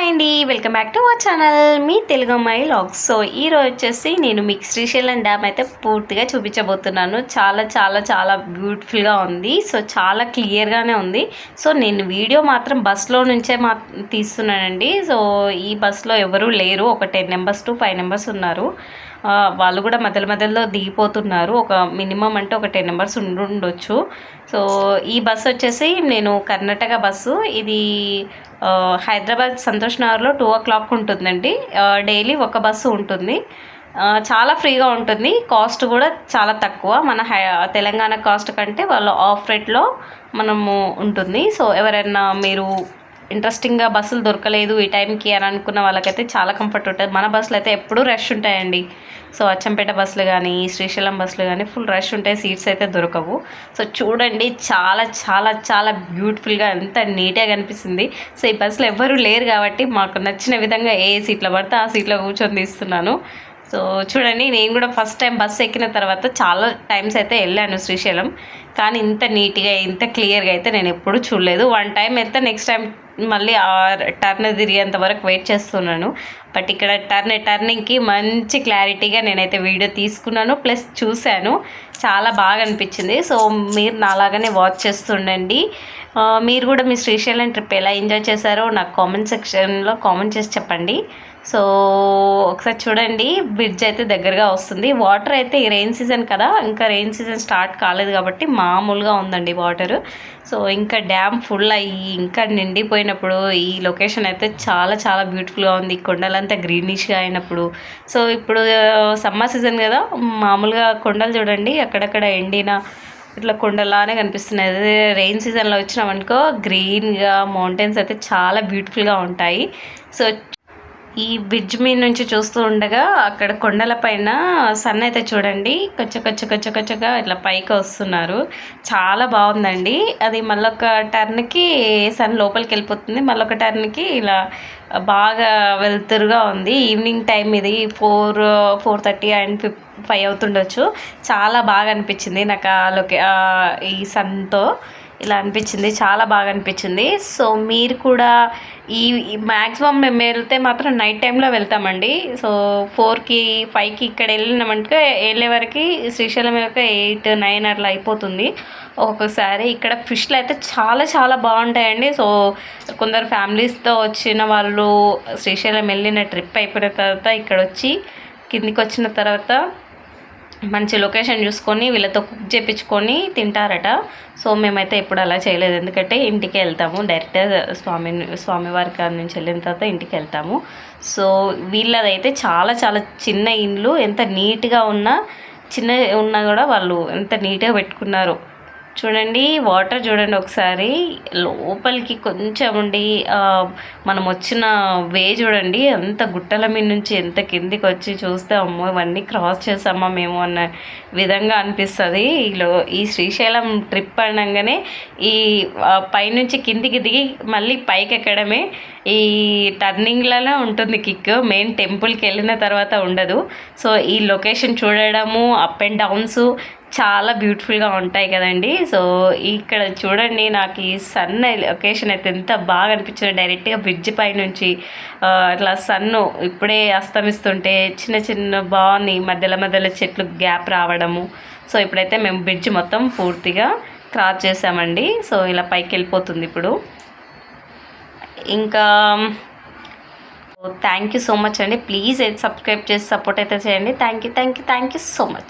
Hi అండి. Welcome back to our channel. మీ తెలుగు అమ్మాయి logs. So ఈ రోజు వచ్చేసి నేను మీకు శ్రీశైలం డ్యామ్ అయితే పూర్తిగా చూపించబోతున్నాను. చాలా చాలా చాలా బ్యూటిఫుల్గా ఉంది. సో చాలా క్లియర్గానే ఉంది. సో నేను వీడియో మాత్రం బస్లో నుంచే మా తీస్తున్నానండి. సో ఈ బస్లో ఎవరూ లేరు. ఒక ten numbers to five numbers ఉన్నారు. వాళ్ళు కూడా మధ్యలో మధ్యలో దిగిపోతున్నారు. ఒక మినిమం అంటే ఒక టెన్ నెంబర్స్ ఉండుండొచ్చు. సో ఈ బస్సు వచ్చేసి నేను కర్ణాటక బస్సు ఇది హైదరాబాద్ సంతోష్ నగర్లో టూ ఓ క్లాక్ ఉంటుందండి డైలీ ఒక బస్సు ఉంటుంది. చాలా ఫ్రీగా ఉంటుంది. కాస్ట్ కూడా చాలా తక్కువ. మన హై తెలంగాణ కాస్ట్ కంటే వాళ్ళు ఆఫ్ రేట్లో మనము ఉంటుంది. సో ఎవరైనా మీరు ఇంట్రెస్టింగ్గా బస్సులు దొరకలేదు ఈ టైంకి అని అనుకున్న వాళ్ళకైతే చాలా కంఫర్ట్ ఉంటుంది. మన బస్సులు అయితే ఎప్పుడూ రష్ ఉంటాయండి. సో అచ్చంపేట బస్సులు కానీ శ్రీశైలం బస్సులు కానీ ఫుల్ రష్ ఉంటాయి సీట్స్ అయితే దొరకవు. సో చూడండి చాలా చాలా చాలా బ్యూటిఫుల్గా ఎంత నీట్గా కనిపిస్తుంది. సో ఈ బస్సులో ఎవ్వరూ లేరు కాబట్టి మాకు నచ్చిన విధంగా ఏ సీట్లో పడితే ఆ సీట్లో కూర్చొని తీస్తున్నాను. సో చూడండి నేను కూడా ఫస్ట్ టైం బస్సు ఎక్కిన తర్వాత చాలా టైమ్స్ అయితే వెళ్ళాను శ్రీశైలం. కానీ ఇంత నీట్గా ఇంత క్లియర్గా అయితే నేను ఎప్పుడూ చూడలేదు. వన్ టైం అయితే నెక్స్ట్ టైం మళ్ళీ ఆ టర్న్ తిరిగేంత వరకు వెయిట్ చేస్తున్నాను. బట్ ఇక్కడ టర్న్ టర్నింగ్కి మంచి క్లారిటీగా నేనైతే వీడియో తీసుకున్నాను ప్లస్ చూశాను. చాలా బాగా అనిపించింది. సో మీరు నాలాగానే వాచ్ చేస్తుండండి. Uh, మీరు కూడా మీ శ్రీశైలం ట్రిప్ ఎలా ఎంజాయ్ చేశారో నాకు కామెంట్ సెక్షన్లో కామెంట్ చేసి చెప్పండి. సో ఒకసారి చూడండి బ్రిడ్జ్ అయితే దగ్గరగా వస్తుంది. వాటర్ అయితే ఈ రెయిన్ సీజన్ కదా ఇంకా రెయిన్ సీజన్ స్టార్ట్ కాలేదు కాబట్టి మామూలుగా ఉందండి వాటర్ సో ఇంకా డ్యామ్ ఫుల్ అయ్యి ఇంకా నిండిపోయినప్పుడు ఈ లొకేషన్ అయితే చాలా చాలా బ్యూటిఫుల్గా ఉంది. కొండలంతా గ్రీనిష్గా అయినప్పుడు. సో ఇప్పుడు సమ్మర్ సీజన్ కదా మామూలుగా కొండలు చూడండి అక్కడక్కడ ఎండిన ఇట్లా కొండలానే కనిపిస్తున్నాయి. అదే రెయిన్ సీజన్లో వచ్చినామనుకో గ్రీన్గా మౌంటైన్స్ అయితే చాలా బ్యూటిఫుల్గా ఉంటాయి. సో ఈ బ్రిడ్జ్ మీద నుంచి చూస్తూ ఉండగా అక్కడ కొండల పైన సన్ అయితే చూడండి. కొచ్చ కొచ్చ కొచ్చ కొచ్చగా ఇట్లా పైకి వస్తున్నారు. చాలా బాగుందండి. అది మళ్ళొక టర్న్కి సన్ లోపలికి వెళ్ళిపోతుంది. మళ్ళొక టర్న్కి ఇలా బాగా వెలుతురుగా ఉంది. ఈవినింగ్ టైం ఇది four four thirty and five five అవుతుండొచ్చు. చాలా బాగా అనిపించింది నాకు ఆ లొకే ఈ సన్తో ఇలా అనిపించింది చాలా బాగా అనిపించింది. సో మీరు కూడా ఈ మ్యాక్సిమం మేము వెళ్తే మాత్రం నైట్ టైంలో వెళ్తామండి. సో ఫోర్కి ఫైవ్కి ఇక్కడ వెళ్ళినామంటే వెళ్ళే వరకు శ్రీశైలం వెళ్ళక ఎయిట్ నైన్ అట్లా అయిపోతుంది. ఒక్కొక్కసారి ఇక్కడ ఫిష్లు అయితే చాలా చాలా బాగుంటాయండి. సో కొందరు ఫ్యామిలీస్తో వచ్చిన వాళ్ళు శ్రీశైలం వెళ్ళిన ట్రిప్ అయిపోయిన తర్వాత ఇక్కడ వచ్చి కిందికి వచ్చిన తర్వాత మంచి లొకేషన్ చూసుకొని వీళ్ళతో కుక్ చేయించుకొని తింటారట. సో మేమైతే ఎప్పుడు అలా చేయలేదు. ఎందుకంటే ఇంటికి వెళ్తాము. డైరెక్ట్ స్వామి స్వామివారి కాడ నుంచి వెళ్ళిన తర్వాత ఇంటికి వెళ్తాము. సో వీళ్ళదైతే చాలా చాలా చిన్న ఇండ్లు ఎంత నీట్గా ఉన్నా చిన్న ఉన్నా కూడా వాళ్ళు ఎంత నీట్గా పెట్టుకున్నారు. చూడండి వాటర్ చూడండి ఒకసారి. లోపలికి కొంచెం ఉండి మనం వచ్చిన వే చూడండి అంత గుట్టల మీద నుంచి ఎంత కిందికి వచ్చి చూస్తే అమ్మో ఇవన్నీ క్రాస్ చేసామా మేము అన్న విధంగా అనిపిస్తుంది. ఈలో ఈ శ్రీశైలం ట్రిప్ అనగానే ఈ పైనుంచి కిందికి దిగి మళ్ళీ పైకి ఎక్కడమే ఈ టర్నింగ్లలో ఉంటుంది కిక్ మెయిన్ టెంపుల్కి వెళ్ళిన తర్వాత ఉండదు. సో ఈ లొకేషన్ చూడడము అప్ అండ్ డౌన్స్ చాలా బ్యూటిఫుల్గా ఉంటాయి కదండి. సో ఇక్కడ చూడండి నాకు ఈ సన్ లొకేషన్ అయితే ఎంత బాగా అనిపించింది. డైరెక్ట్గా బ్రిడ్జ్ పై నుంచి అట్లా సన్ను ఇప్పుడే అస్తమిస్తుంటే చిన్న చిన్న బాగుంది. మధ్యలో మధ్యలో చెట్లు గ్యాప్ రావడము. సో ఇప్పుడైతే మేము బ్రిడ్జ్ మొత్తం పూర్తిగా క్రాస్ చేసామండి. సో ఇలా పైకి వెళ్ళిపోతుంది ఇప్పుడు. ఇంకా థ్యాంక్ యూ సో మచ్ అండి. ప్లీజ్ సబ్స్క్రైబ్ చేసి సపోర్ట్ అయితే చేయండి. Thank you thank you thank you so much